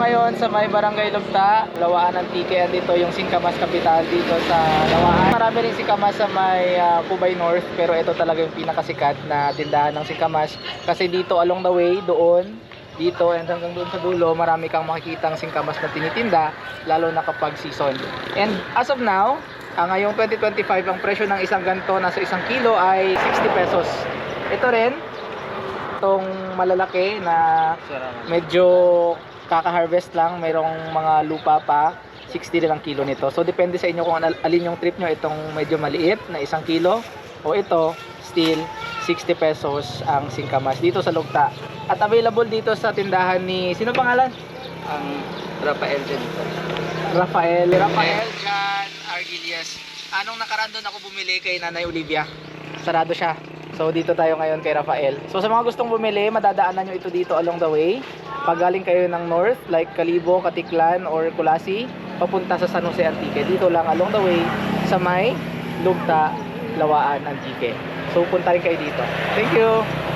ngayon sa may Barangay Lugta, Lawaan Antique. Dito yung Singkamas Capital dito sa Lawaan. Marami rin Singkamas sa may Cubay North pero ito talaga yung pinakasikat na tindahan ng Singkamas kasi dito along the way doon dito and hanggang doon sa dulo marami kang makikitang singkamas na tinitinda lalo na kapag season. And as of now, ah, ngayong 2025 ang presyo ng isang ganto nasa isang kilo ay 60 pesos. Ito rin itong malalaki na medyo kaka-harvest lang, mayroong mga lupa pa, 60 rin ang kilo nito. So depende sa inyo kung al- alin yung trip nyo, itong medyo maliit na isang kilo o ito, still 60 pesos ang singkamas dito sa Lugta. At available dito sa tindahan ni, sino pangalan? Ang Rafael din. Rafael. Rafael Jan Argilias. Anong nakaraan doon ako bumili kay Nanay Olivia? Sarado siya. So dito tayo ngayon kay Rafael. So sa mga gustong bumili, madadaanan nyo ito dito along the way. Pag galing kayo ng north, like Kalibo, Katiklan, or Kulasi, papunta sa San Jose Antique. Dito lang along the way sa may Lugta, Lawaan, Antique. So punta rin kayo dito. Thank you!